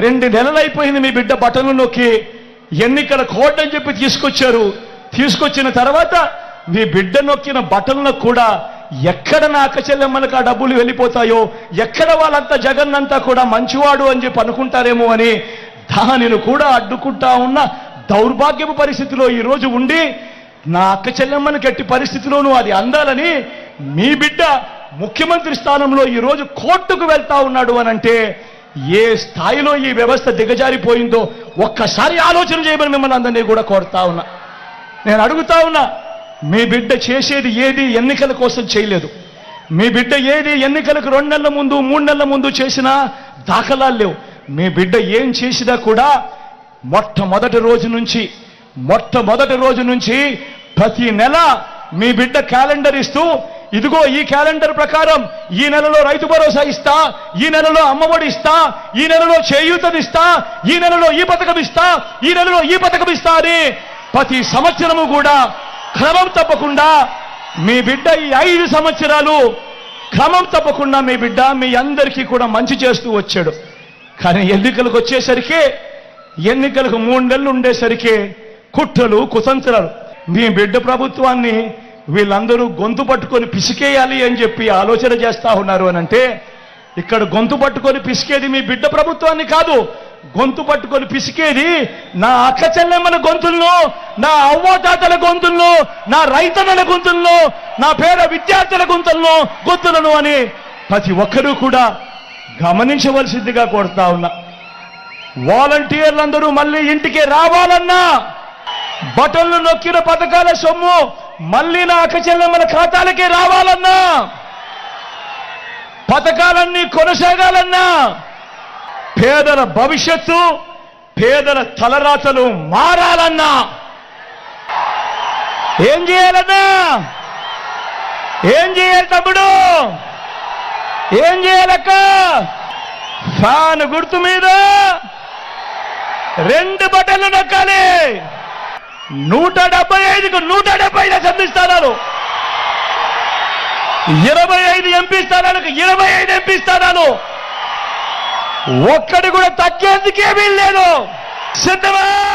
రెండు నెలలైపోయింది మీ బిడ్డ బటన్లు నొక్కి. ఎన్నికల కోడ్ అని చెప్పి తీసుకొచ్చారు. తీసుకొచ్చిన తర్వాత మీ బిడ్డ నొక్కిన బటన్లకు కూడా ఎక్కడ నా అక్కచెల్లెమ్మలకు ఆ డబ్బులు వెళ్ళిపోతాయో ఎక్కడ వాళ్ళంతా జగన్ అంతా కూడా మంచివాడు అని చెప్పి అనుకుంటారేమో అని దానిని కూడా అడ్డుకుంటా ఉన్న దౌర్భాగ్యపు పరిస్థితిలో ఈరోజు ఉండి నా అక్కచెల్లెమ్మని గట్టి పరిస్థితిలోనూ అది అందాలని మీ బిడ్డ ముఖ్యమంత్రి స్థానంలో ఈరోజు కోర్టుకు వెళ్తా ఉన్నాడు అని అంటే ఏ స్థాయిలో ఈ వ్యవస్థ దిగజారిపోయిందో ఒక్కసారి ఆలోచన చేయమని మిమ్మల్ని అందరినీ కూడా కోరుతా ఉన్నా. నేను అడుగుతా ఉన్నా మీ బిడ్డ చేసేది ఏది ఎన్నికల కోసం చేయలేదు. మీ బిడ్డ ఏది ఎన్నికలకు రెండు నెలల ముందు మూడు నెలల ముందు చేసినా దాఖలాలు లేవు. మీ బిడ్డ ఏం చేసినా కూడా మొట్టమొదటి రోజు నుంచి మొట్టమొదటి రోజు నుంచి ప్రతి నెల మీ బిడ్డ క్యాలెండర్ ఇస్తూ ఇదిగో ఈ క్యాలెండర్ ప్రకారం ఈ నెలలో రైతు భరోసా ఇస్తా ఈ నెలలో అమ్మఒడి ఇస్తా ఈ నెలలో చేయూతనిస్తా ఈ నెలలో ఈ పథకం ఇస్తా ఈ నెలలో ఈ పథకం ఇస్తా అని ప్రతి సంవత్సరము కూడా క్రమం తప్పకుండా మీ బిడ్డ ఈ ఐదు సంవత్సరాలు క్రమం తప్పకుండా మీ బిడ్డ మీ అందరికీ కూడా మంచి చేస్తూ వచ్చాడు. కానీ ఎన్నికలకు వచ్చేసరికి ఎన్నికలకు మూడు నెలలు ఉండేసరికి కుట్రలు కుతంత్రాలు. మీ బిడ్డ ప్రభుత్వాన్ని వీళ్ళందరూ గొంతు పట్టుకొని పిసికేయాలి అని చెప్పి ఆలోచన చేస్తా ఉన్నారు అని అంటే ఇక్కడ గొంతు పట్టుకొని పిసికేది మీ బిడ్డ ప్రభుత్వాన్ని కాదు. గొంతు పట్టుకొని పిసికేది నా అక్క చెల్లెమ్మల గొంతుల్లో నా అవ్వతాతల గొంతుల్లో నా రైతన్నల గొంతుల్లో నా పేద విద్యార్థుల గొంతుల్లో గొంతులను అని ప్రతి ఒక్కరూ కూడా గమనించవలసిందిగా కోరుతా ఉన్నా. వాలంటీర్లందరూ మళ్ళీ ఇంటికి రావాలన్నా బటన్లు నొక్కిన పథకాల సొమ్ము మళ్ళీ నా అక్క చెల్లెమ్మల ఖాతాలకే రావాలన్నా. పథకాలన్నీ కొనసాగాలన్నా. పేదల భవిష్యత్తు పేదల తలరాతలు మారాలన్నా. ఏం చేయాలన్నా? ఏం చేయాలి తమ్ముడు? ఏం చేయాలక్క? ఫ్యాన్ గుర్తు మీద రెండు బటన్లు నొక్కాలి. నూట డెబ్బై ఐదుకు నూట డెబ్బై ఐదు అసెంబ్లీ స్థానాలు. ఇరవై ఐదు ఎంపీ స్థానాలకు ఇరవై ఐదు ఎంపీ స్థానాలు. ఒక్కడి కూడా తగ్గేందుకేమీ లేదు. సిద్ధమా?